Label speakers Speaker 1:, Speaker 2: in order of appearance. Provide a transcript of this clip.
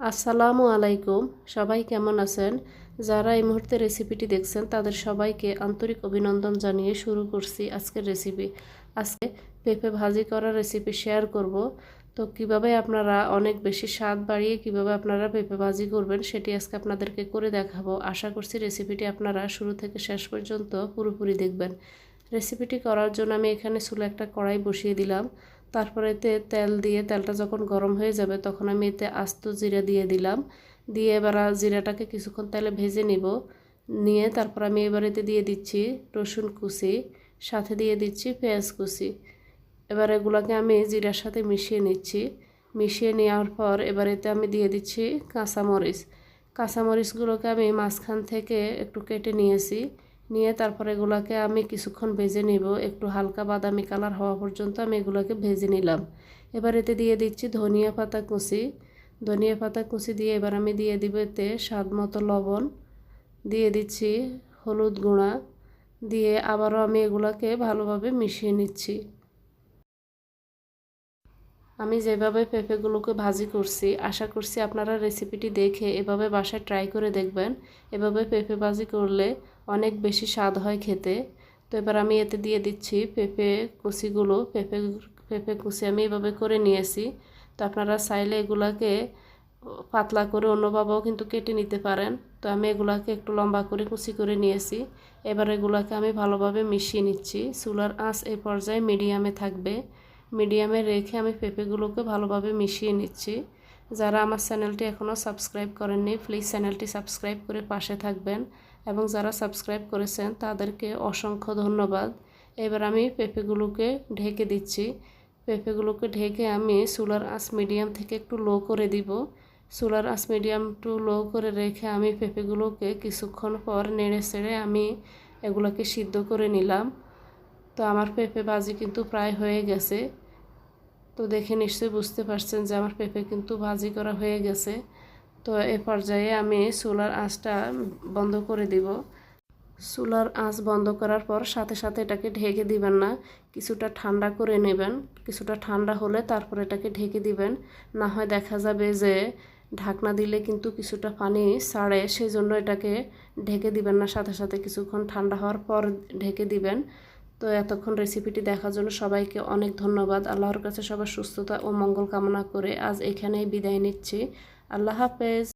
Speaker 1: আসসালামু আলাইকুম। সবাই কেমন আছেন? যারা এই মুহূর্তে রেসিপিটি দেখছেন, তাদের সবাইকে আন্তরিক অভিনন্দন জানিয়ে শুরু করছি আজকের রেসিপি আজকে পেঁপে ভাজি করার রেসিপি শেয়ার করব। তো কীভাবে আপনারা অনেক বেশি স্বাদ বাড়িয়ে কীভাবে আপনারা পেঁপে ভাজি করবেন, সেটি আজকে আপনাদেরকে করে দেখাবো। আশা করছি রেসিপিটি আপনারা শুরু থেকে শেষ পর্যন্ত পুরোপুরি দেখবেন। রেসিপিটি করার জন্য আমি এখানে চুলে একটা কড়াই বসিয়ে দিলাম। তারপরে এতে তেল দিয়ে তেলটা যখন গরম হয়ে যাবে, তখন আমি এতে আস্ত জিরা দিয়ে দিলাম। দিয়ে এবার জিরাটাকে কিছুক্ষণ তেলে ভেজে নিব। নিয়ে তারপর আমি এবার এতে দিয়ে দিচ্ছি রসুন কুচি, সাথে দিয়ে দিচ্ছি পেঁয়াজ কুচি। এবার এগুলোকে আমি জিরার সাথে মিশিয়ে নিচ্ছি। মিশিয়ে নেওয়ার পর এবার এতে আমি দিয়ে দিচ্ছি কাঁচামরিচ। কাঁচামরিচগুলোকে আমি মাঝখান থেকে একটু কেটে নিয়েছি। নিয়ে তারপর এগুলোকে আমি কিছুক্ষণ ভেজে নিব। একটু হালকা বাদামি কালার হওয়া পর্যন্ত আমি এগুলোকে ভেজে নিলাম। এবার এতে দিয়ে দিচ্ছি ধনিয়া পাতা কুচি। ধনিয়া পাতা কুচি দিয়ে এবার আমি দিয়ে দিব এতে স্বাদ মতো লবণ। দিয়ে দিচ্ছি হলুদ গুঁড়া। দিয়ে আবারও আমি এগুলাকে ভালোভাবে মিশিয়ে নিচ্ছি। আমি যেভাবে পেঁপেগুলোকে ভাজি করছি, আশা করছি আপনারা রেসিপিটি দেখে এভাবে বাসায় ট্রাই করে দেখবেন। এভাবে পেঁপে ভাজি করলে অনেক বেশি স্বাদ হয় খেতে। তো এবার আমি এতে দিয়ে দিচ্ছি পেঁপে কুচিগুলো। পেঁপে পেঁপে কুচি আমি এভাবে করে নিয়েছি। তো আপনারা চাইলে এগুলাকে পাতলা করে অন্যভাবেও কিন্তু কেটে নিতে পারেন। তো আমি এগুলাকে একটু লম্বা করে কুচি করে নিয়েছি। এবার এগুলাকে আমি ভালোভাবে মিশিয়ে নিচ্ছি। চুলার আঁচ এই পর্যায়ে মিডিয়ামে থাকবে। মিডিয়ামে রেখে আমি পেঁপেগুলোকে ভালোভাবে মিশিয়ে নিচ্ছি। যারা আমার চ্যানেলটি এখনও সাবস্ক্রাইব করেননি, প্লিজ চ্যানেলটি সাবস্ক্রাইব করে পাশে থাকবেন। এবং যারা সাবস্ক্রাইব করেছেন তাদেরকে অসংখ্য ধন্যবাদ। এবার আমি পেঁপেগুলোকে ঢেকে দিচ্ছি। পেঁপেগুলোকে ঢেকে আমি সোলার আঁচ মিডিয়াম থেকে একটু লো করে দিব। সোলার আঁচ মিডিয়াম টু লো করে রেখে আমি পেঁপেগুলোকে কিছুক্ষণ পর নেড়ে চেড়ে আমি এগুলোকে সিদ্ধ করে নিলাম। তো আমার পেঁপে ভাজি কিন্তু প্রায় হয়ে গেছে। তো দেখে নিশ্চয়ই বুঝতে পারছেন যে আমার পেঁপে কিন্তু ভাজি করা হয়ে গেছে। তো এ পর্যায়ে আমি চুলার আঁচটা বন্ধ করে দিব। চুলার আঁচ বন্ধ করার পর সাথে সাথে এটাকে ঢেকে দিবেন না, কিছুটা ঠান্ডা করে নেবেন। কিছুটা ঠান্ডা হলে তারপর এটাকে ঢেকে দিবেন। না হয় দেখা যাবে যে ঢাকনা দিলে কিন্তু কিছুটা পানি ছাড়ে সেই জন্য এটাকে ঢেকে দিবেন না। সাথে সাথে কিছুক্ষণ ঠান্ডা হওয়ার পর ঢেকে দিবেন। তো এতক্ষণ রেসিপিটি দেখার জন্য সবাইকে অনেক ধন্যবাদ। আল্লাহর কাছে সবার সুস্থতা ও মঙ্গল কামনা করে আজ এখানেই বিদায় নিচ্ছি। আল্লাহ হাফেজ।